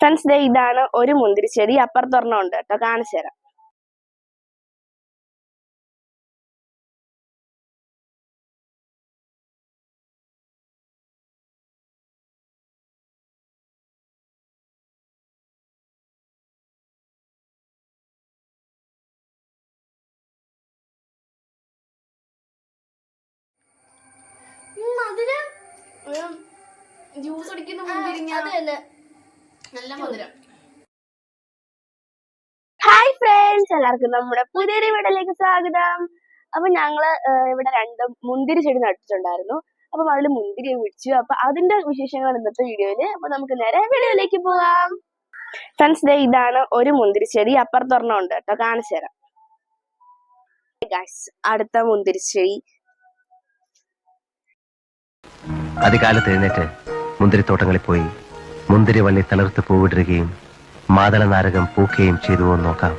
Friends ദേ ഇതാണ് ഒരു മുന്തിരിച്ചെടി അപ്പുറത്തൊരെണ്ണം ഉണ്ട് കേട്ടോ. കാണിച്ചു തരാം. ജ്യൂസ് അടിക്കുന്ന മുന്തിരിങ്ങ. അത് തന്നെ. നല്ല മധുരം. ഹായ് ഫ്രണ്ട്സ് എല്ലാവർക്കും നമ്മുടെ പുതിയൊരു വീടിലേക്ക് സ്വാഗതം. അപ്പൊ ഞങ്ങൾ ഇവിടെ രണ്ട് മുന്തിരി ചെടി നട്ടിട്ടുണ്ടായിരുന്നു. അപ്പം അതിൽ മുന്തിരി വിളിച്ചു. അപ്പൊ അതിന്റെ വിശേഷങ്ങൾ ഇന്നത്തെ വീഡിയോയിൽ. അപ്പൊ നമുക്ക് നേരെ വീഡിയോയിലേക്ക് പോകാം. ഫ്രണ്ട്സ് ദേ ഇതാണ് ഒരു മുന്തിരി ചെടി. അപ്പുറത്തൊരെണ്ണം ഉണ്ട് കേട്ടോ. കാണിച്ചു തരാം. അടുത്ത മുന്തിരി ചെടി. അധികാലത്ത് എഴുന്നേറ്റ് മുന്തിരിത്തോട്ടങ്ങളിൽ പോയി മുന്തിരിവള്ളി തളിർത്ത് പൂവിടുകയും മാതള നാരകം പൂക്കുകയും ചെയ്തുവോ നോക്കാം.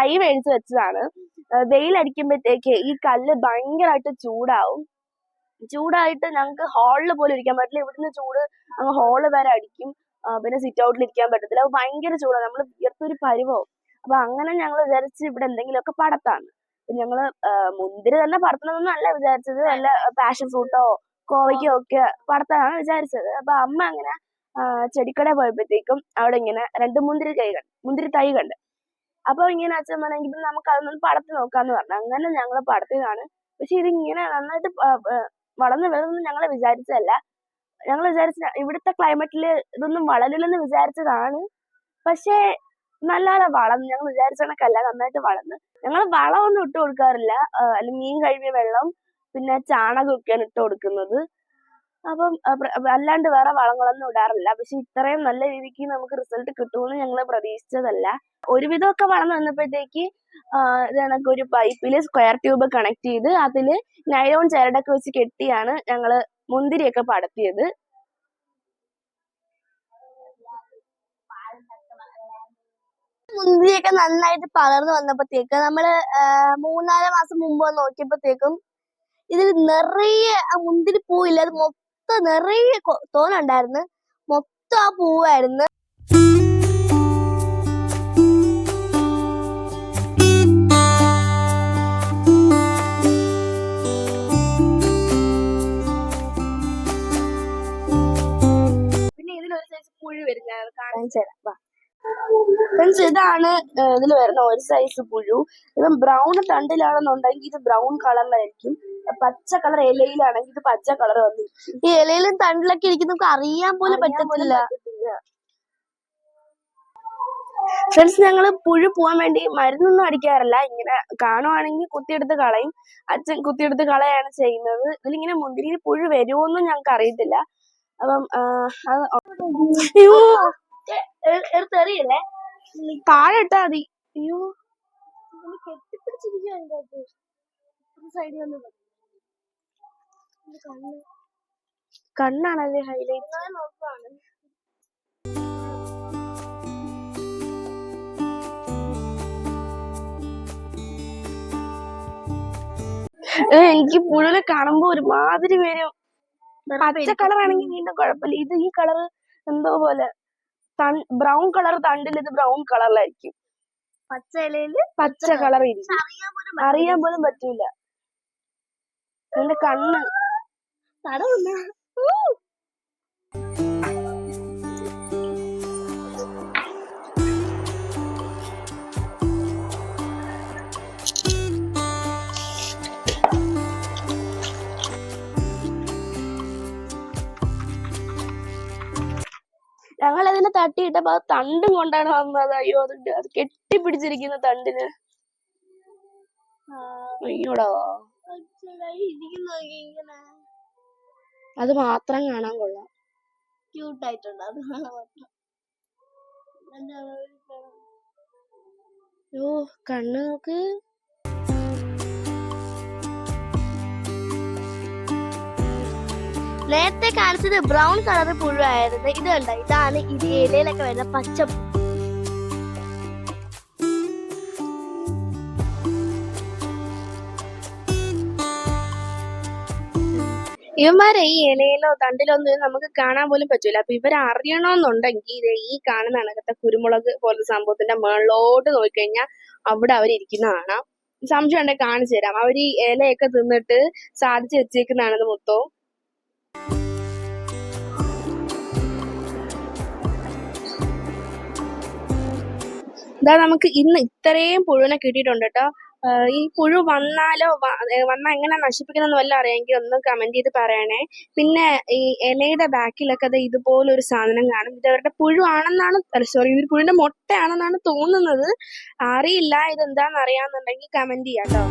തൈ മേടിച്ച് വെച്ചതാണ്. വെയിലടിക്കുമ്പോഴത്തേക്ക് ഈ കല്ല് ഭയങ്കരമായിട്ട് ചൂടാവും. ചൂടായിട്ട് ഞങ്ങൾക്ക് ഹാളിൽ പോലും ഇരിക്കാൻ പറ്റില്ല. ഇവിടുന്ന് ചൂട് അങ്ങ് ഹാൾ വരെ അടിക്കും. പിന്നെ സിറ്റ് ഔട്ടിൽ ഇരിക്കാൻ പറ്റത്തില്ല. അപ്പൊ ഭയങ്കര ചൂടാണ് നമ്മൾ വിയർത്തൊരു പരിവോ അപ്പൊ അങ്ങനെ ഞങ്ങൾ വിചാരിച്ച് ഇവിടെ എന്തെങ്കിലുമൊക്കെ പടത്താണ്. ഞങ്ങൾ മുന്തിരി തന്നെ പടത്തണമെന്നൊന്നും അല്ല വിചാരിച്ചത്. വല്ല പാഷൻ ഫ്രൂട്ടോ കോവയ്ക്കോ ഒക്കെ പടത്താനാണ് വിചാരിച്ചത്. അപ്പൊ അമ്മ അങ്ങനെ ചെടിക്കട പോയപ്പോഴത്തേക്കും അവിടെ ഇങ്ങനെ രണ്ട് മുന്തിരി കൈ കണ്ട് മുന്തിരി തൈ കണ്ട് അപ്പൊ ഇങ്ങനെ അച്ഛൻ പറഞ്ഞെങ്കിൽ നമുക്ക് അതൊന്നും പടത്തി നോക്കാന്ന് പറഞ്ഞു. അങ്ങനെ ഞങ്ങൾ പടത്തിയതാണ് പക്ഷെ ഇതിങ്ങനെ നന്നായിട്ട് വളർന്നു വരുമെന്ന് ഞങ്ങൾ വിചാരിച്ചതല്ല. ഞങ്ങൾ വിചാരിച്ച ഇവിടുത്തെ ക്ലൈമറ്റിൽ ഇതൊന്നും വളരില്ലെന്ന് വിചാരിച്ചതാണ്. പക്ഷേ നല്ലപോലെ വളർന്നു ഞങ്ങൾ വിചാരിച്ച കണക്കല്ല നന്നായിട്ട് വളർന്നു. ഞങ്ങൾ വളമൊന്നും ഇട്ട് കൊടുക്കാറില്ല. അല്ലെങ്കിൽ അല്ല മീൻ കഴുകിയ വെള്ളം പിന്നെ ചാണകമൊക്കെയാണ് ഇട്ട് കൊടുക്കുന്നത്. അപ്പം അല്ലാണ്ട് വേറെ വളങ്ങളൊന്നും ഇടാറില്ല. പക്ഷെ ഇത്രയും നല്ല രീതിക്ക് നമുക്ക് റിസൾട്ട് കിട്ടുമെന്ന് ഞങ്ങൾ പ്രതീക്ഷിച്ചതല്ല. ഒരുവിധമൊക്കെ വളർന്നു വന്നപ്പോഴത്തേക്ക് ഇത് കണക്ക് ഒരു പൈപ്പിൽ സ്ക്വയർ ട്യൂബ് കണക്ട് ചെയ്ത് അതിൽ നൈലോൺ ചരടൊക്കെ വെച്ച് കെട്ടിയാണ് ഞങ്ങൾ മുന്തിരിയൊക്കെ പടത്തിയത്. മുന്തിരിയൊക്കെ നന്നായിട്ട് പകർന്നു വന്നപ്പോഴത്തേക്ക് നമ്മൾ മൂന്നാൽ മാസം മുമ്പ് നോക്കിയപ്പോഴത്തേക്കും ഇതിൽ നിറയെ മുന്തിരി പൂവില്ല അത് മൊത്തം നിറയെ തോന്നുണ്ടായിരുന്നു മൊത്തം ആ പൂവായിരുന്നു. പിന്നെ ഇതിലൊരു സൈസ് പുഴു വരുന്നത് കാണിച്ചു തരാം വാ. Friends, ഇതാണ് ഇതിൽ വരുന്ന ഒരു സൈസ് പുഴു. ഇത് ബ്രൗൺ തണ്ടിലാണെന്നുണ്ടെങ്കിൽ ഇത് ബ്രൗൺ കളറിലായിരിക്കും പച്ച കളർ ഇലയിലാണ് ഇത് പച്ച കളർ വന്നു ഈ ഇലയിലും തണ്ടിലൊക്കെ ഇരിക്കുന്ന നമുക്ക് അറിയാൻ പോലും പറ്റത്തില്ല. ഫ്രണ്ട്സ് ഞങ്ങൾ പുഴു പോവാൻ വേണ്ടി മരുന്നൊന്നും അടിക്കാറില്ല. ഇങ്ങനെ കാണുവാണെങ്കിൽ കുത്തിയെടുത്ത് കളയും. അച്ഛൻ കുത്തിയെടുത്ത് കളയാണ് ചെയ്യുന്നത്. ഇതിലിങ്ങനെ മുന്തിരി പുഴു വരുമോന്നും ഞങ്ങൾക്ക് അറിയത്തില്ല. അപ്പം എടുത്തെറിയില്ലേ താഴെ ഇട്ടാ മതി. അയ്യോ. സൈഡിൽ വന്ന് കണ്ണാണല്ലേ ഹൈലൈറ്റ് എനിക്ക് പുഴുവിനെ കാണുമ്പോ ഒരുമാതിരി വരും പച്ച കളർ ആണെങ്കിൽ വീണ്ടും കുഴപ്പമില്ല. ഇത് ഈ കളർ എന്തോ പോലെ. ബ്രൗൺ കളർ തണ്ടിൽ ഇത് ബ്രൗൺ കളറിലായിരിക്കും പച്ച ഇലയിൽ പച്ച കളർ ഇരിക്കും. അറിയാൻ പോലും അറിയാൻ പോലും പറ്റൂല. എന്റെ കണ്ണ് തടവുന്ന. ഞങ്ങൾ അതിനെ തട്ടിയിട്ടപ്പോ അത് തണ്ടും കൊണ്ടാണ് വന്നത്. അയ്യോ അതുണ്ട്. അത് കെട്ടിപ്പിടിച്ചിരിക്കുന്ന തണ്ടിന്. അയ്യോടാ. ഇരിക്കുന്ന അത് മാത്രം കാണാൻ കൊള്ളാം. ക്യൂട്ട് ആയിട്ടുണ്ട്. അത് കാണാൻ മാത്രം. ഓ കണ്ണ് നോക്ക്. നേരത്തെ കാണിച്ചത് ബ്രൗൺ കളർ പുഴുവായിരുന്നു. ഇത് കണ്ട? ഇതാണ് ഇത് ഇലയിലൊക്കെ വരുന്ന പച്ച ഇവന്മാരെ ഈ ഇലയിലോ തണ്ടിലോ ഒന്നും നമുക്ക് കാണാൻ പോലും പറ്റൂല. അപ്പൊ ഇവർ അറിയണമെന്നുണ്ടെങ്കിൽ ഇത് ഈ കാണുന്ന അണകത്തെ കുരുമുളക് പോലത്തെ സംഭവത്തിന്റെ മുകളിലോട്ട് നോക്കിക്കഴിഞ്ഞാൽ അവിടെ അവരിയ്ക്കുന്ന കാണാം. സംശയം ഉണ്ടെങ്കിൽ കാണിച്ചു തരാം. അവർ ഈ ഇലയൊക്കെ തിന്നിട്ട് സാധിച്ചു വെച്ചേക്കുന്നതാണെന്ന് മൊത്തവും. ഇതാ നമുക്ക് ഇന്ന് ഇത്രയും പുഴുവിനെ കിട്ടിയിട്ടുണ്ട് കേട്ടോ. ഈ പുഴു വന്നാലോ വന്നാൽ എങ്ങനെ നശിപ്പിക്കണമെന്ന് വല്ല അറിയാമെങ്കിൽ ഒന്ന് കമന്റ് ചെയ്ത് പറയണേ. പിന്നെ ഈ ഇലയുടെ ബാക്കിലൊക്കെ അത് ഇതുപോലൊരു സാധനം കാണും. ഇത് അവരുടെ പുഴു ആണെന്നാണ് സോറി ഇത് പുഴുവിന്റെ മുട്ടയാണെന്നാണ് തോന്നുന്നത്. അറിയില്ല ഇതെന്താന്ന് അറിയാന്നുണ്ടെങ്കിൽ കമന്റ് ചെയ്യാം കേട്ടോ.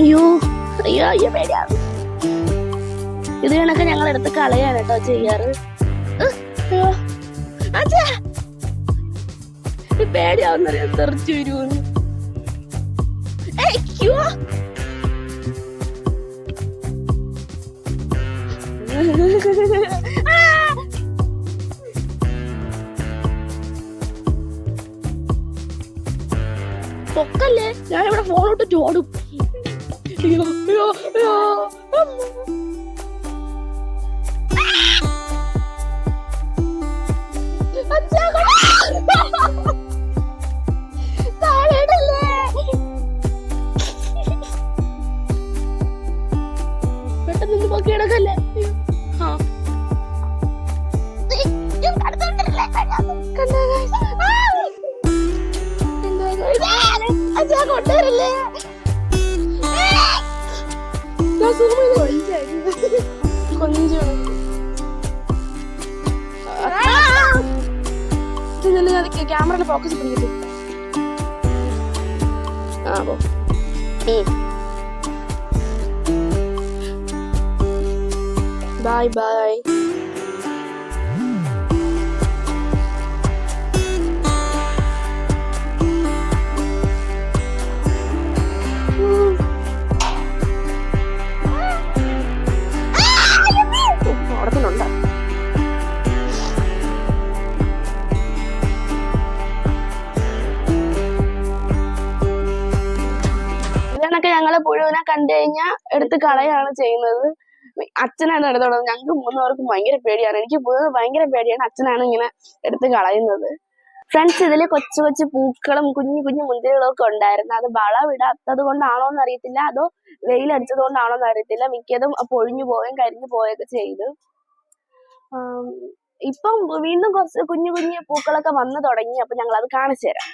അയ്യോ അയ്യോ അയ്യോ പേടിയാണ് ഇത് കണക്ക് ഞങ്ങൾ എടുത്ത് കളയാണ് ചെയ്യാറ്. അച്ഛാ! പേടിയാവുന്നറിയാം? തെറിച്ചു വരുമെന്ന്! പൊക്കല്ലേ? ഞാൻ ഇവിടെ ഫോണോട്ട് ചോടും. അയ്യോ അയ്യോ. അച്ഛാ കൊണ്ടുവരില്ലേ. ക്യാമറയിൽ ഫോക്കസ് ബൈ ബൈ ഇതണക്കെ ഞങ്ങളെ പുഴുവിനെ കണ്ടു കഴിഞ്ഞാൽ എടുത്ത് കളയാണ് ചെയ്യുന്നത്. അച്ഛനാണ് എടുത്തോളൂ ഞങ്ങൾക്ക് മൂന്നുപേർക്കും ഭയങ്കര പേടിയാണ്. എനിക്ക് പുഴുവിന് ഭയങ്കര പേടിയാണ് അച്ഛനാണ് ഇങ്ങനെ എടുത്ത് കളയുന്നത്. ഫ്രണ്ട്സ് ഇതിൽ കൊച്ചു കൊച്ചു പൂക്കളും കുഞ്ഞു കുഞ്ഞു മുന്തിരികളും ഒക്കെ ഉണ്ടായിരുന്നു. അത് വളവിടാത്തത് കൊണ്ടാണോ എന്ന് അറിയത്തില്ല അതോ വെയിലടിച്ചത് കൊണ്ടാണോ എന്ന് അറിയത്തില്ല മിക്കതും പൊഴിഞ്ഞു പോവുകയും കരിഞ്ഞു പോവുകയൊക്കെ ചെയ്തു. ഇപ്പം വീണ്ടും കുറച്ച് കുഞ്ഞു കുഞ്ഞു പൂക്കളൊക്കെ വന്നു തുടങ്ങി. അപ്പൊ ഞങ്ങൾ അത് കാണിച്ചു തരാം.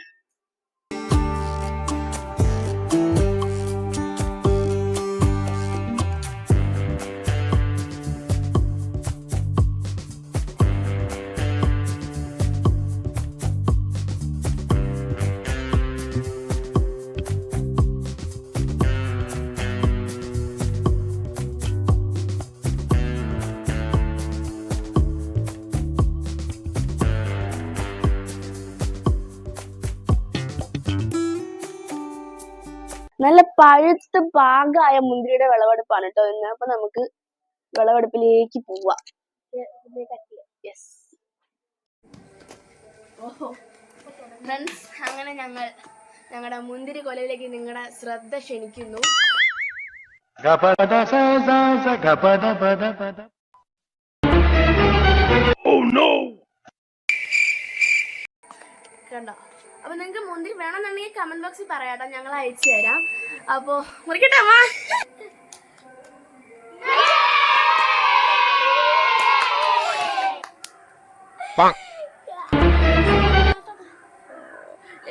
പഴുത്ത് പാകമായ മുന്തിരിയുടെ വിളവെടുപ്പാണ് കേട്ടോ ഇന്ന് അപ്പൊ നമുക്ക് വിളവെടുപ്പിലേക്ക് പോവാം. യെസ് ഫ്രണ്ട്സ് അങ്ങനെ ഞങ്ങൾ ഞങ്ങളുടെ മുന്തിരി കൊലയിലേക്ക് നിങ്ങളുടെ ശ്രദ്ധ ക്ഷണിക്കുന്നു. കണ്ടോ? അപ്പൊ നിങ്ങൾക്ക് മുന്തിരി വേണമെന്നുണ്ടെങ്കിൽ കമന്റ് ബോക്സിൽ പറയാട്ടോ ഞങ്ങൾ അയച്ചു തരാം അപ്പോ മുറിക്കട്ടെ അമ്മ.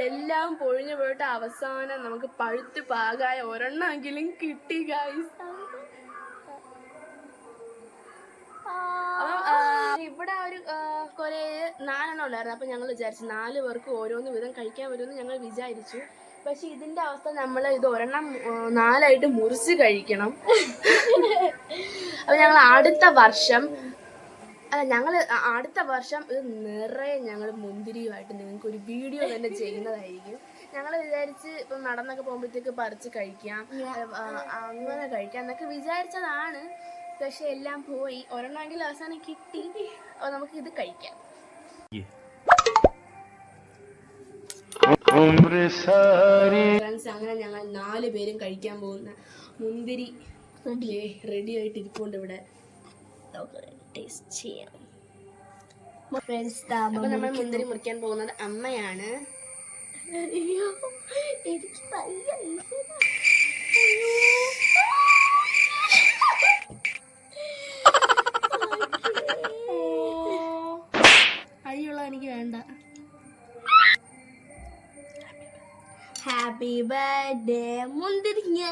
എല്ലാം പൊഴിഞ്ഞു പോയിട്ട് അവസാനം നമുക്ക് പഴുത്ത് പാകായ ഒരെണ്ണമെങ്കിലും കിട്ടി ഗൈസ് ഇവിടെ ഒരു കൊലയിൽ നാലെണ്ണം ഉണ്ടായിരുന്നു അപ്പൊ ഞങ്ങൾ വിചാരിച്ചു നാല് പേർക്ക് ഓരോന്ന് വിധം കഴിക്കാൻ വരുമെന്ന് ഞങ്ങൾ വിചാരിച്ചു. പക്ഷെ ഇതിന്റെ അവസ്ഥ നമ്മൾ ഇത് ഒരെണ്ണം നാലായിട്ട് മുറിച്ച് കഴിക്കണം. അപ്പൊ ഞങ്ങൾ അടുത്ത വർഷം അല്ല ഞങ്ങൾ അടുത്ത വർഷം ഇത് നിറയെ ഞങ്ങൾ മുന്തിരിയുമായിട്ട് നിങ്ങൾക്ക് ഒരു വീഡിയോ തന്നെ ചെയ്യുന്നതായിരിക്കും. ഞങ്ങൾ വിചാരിച്ച് ഇപ്പം നടന്നൊക്കെ പോകുമ്പോഴത്തേക്ക് പറിച്ച് കഴിക്കാം. അങ്ങനെ കഴിക്കാം എന്നൊക്കെ വിചാരിച്ചതാണ്. പക്ഷെ എല്ലാം പോയി. ഒരെണ്ണമെങ്കിലും അവസാനം കിട്ടി. അപ്പോൾ നമുക്ക് ഇത് കഴിക്കാം. ഫ്രണ്ട്സ് അങ്ങനെ ഞങ്ങൾ നാല് പേരും കഴിക്കാൻ പോകുന്ന മുന്തിരി റെഡി. ആയിട്ട് ഇരിപ്പുണ്ട് ഇവിടെ. ടേസ്റ്റ് ചെയ്യാം. ഫ്രണ്ട്സ് അപ്പൊ നമ്മൾ മുന്തിരി മുറിക്കാൻ പോകുന്നത് അമ്മയാണ്. എനിക്ക് ബർത്ത്ഡേ mundurnya.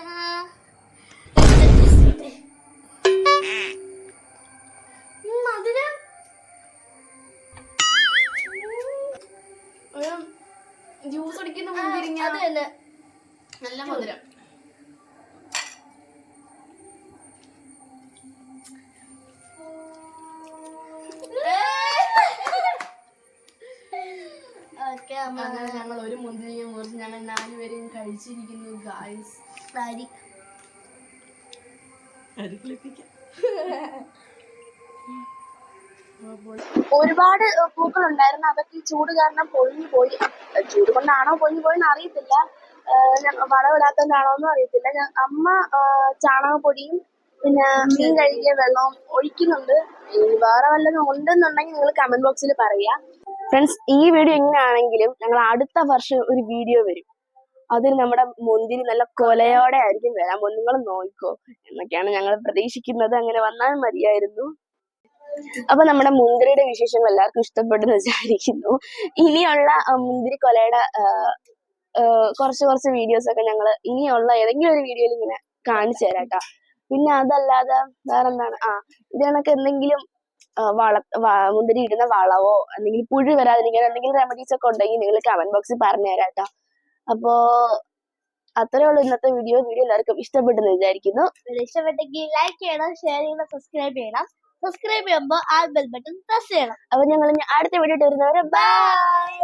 മധുരം ജ്യൂസ് അടിക്കുന്ന മുന്തിരിങ്ങ അത് തന്നെ നല്ല മധുരം നാലുപേരും കഴിച്ചിരിക്കുന്നു ഗായ്സ് അരി ഒരുപാട് പൂക്കൾ ഉണ്ടായിരുന്നു അതൊക്കെ ഈ ചൂട് കാരണം പൊഴിഞ്ഞു പോയി. ചൂട് കൊണ്ടാണോ പൊഴിഞ്ഞു പോയെന്ന് അറിയത്തില്ല. വളമിടാത്തതുകൊണ്ടാണോ എന്നും അറിയത്തില്ല. ഞാൻ- അമ്മ ചാണകപ്പൊടിയും പിന്നെ മീൻ കഴുകിയ വെള്ളവും ഒഴിക്കുന്നുണ്ട്. വേറെ വല്ലതും ഉണ്ടെന്നുണ്ടെങ്കിൽ നിങ്ങൾ കമന്റ് ബോക്സിൽ പറയാ. ഫ്രണ്ട്സ് ഈ വീഡിയോ എങ്ങനെയാണെങ്കിലും ഞങ്ങൾ അടുത്ത വർഷം ഒരു വീഡിയോ വരും. അതിൽ നമ്മുടെ മുന്തിരി നല്ല കൊലയോടെ ആയിരിക്കും വരാൻ പോകുന്നത് നിങ്ങൾ നോക്കിക്കോ എന്നൊക്കെയാണ് ഞങ്ങൾ പ്രതീക്ഷിക്കുന്നത്. അങ്ങനെ വന്നാൽ മതിയായിരുന്നു. അപ്പൊ നമ്മുടെ മുന്തിരിയുടെ വിശേഷങ്ങൾ എല്ലാവർക്കും ഇഷ്ടപ്പെട്ടെന്ന് വിചാരിക്കുന്നു. ഇനിയുള്ള മുന്തിരി കൊലയുടെ കുറച്ച് കുറച്ച് വീഡിയോസ് ഒക്കെ ഞങ്ങൾ ഇനിയുള്ള ഏതെങ്കിലും ഒരു വീഡിയോയിൽ ഇങ്ങനെ കാണിച്ചു തരാം കേട്ടോ. പിന്നെ അതല്ലാതെ വേറെന്താണ്? ആ ഇത് കണക്ക് എന്തെങ്കിലും വള മുന്തിരി ഇടുന്ന വളവോ എന്തെങ്കിലും പുഴു വരാതിരിക്കാൻ എന്തെങ്കിലും റെമഡീസ് ഒക്കെ ഉണ്ടെങ്കിൽ നിങ്ങൾ കമന്റ് ബോക്സിൽ പറഞ്ഞു തരാം ട്ടോ അപ്പോ അത്രേ ഉള്ളൂ ഇന്നത്തെ വീഡിയോ വീഡിയോ എല്ലാവർക്കും ഇഷ്ടപ്പെട്ടെന്ന് വിചാരിക്കുന്നു. ഇഷ്ടപ്പെട്ടെങ്കിൽ ലൈക്ക് ചെയ്യണം ഷെയർ ചെയ്യണം സബ്സ്ക്രൈബ് ചെയ്യണം. സബ്സ്ക്രൈബ് ചെയ്യുമ്പോൾ ആ ബെൽ ബട്ടൺ പ്രസ് ചെയ്യണം. അപ്പൊ ഞങ്ങൾ അടുത്ത വീഡിയോ ഇട്ട് വരുന്നവരെ ബൈ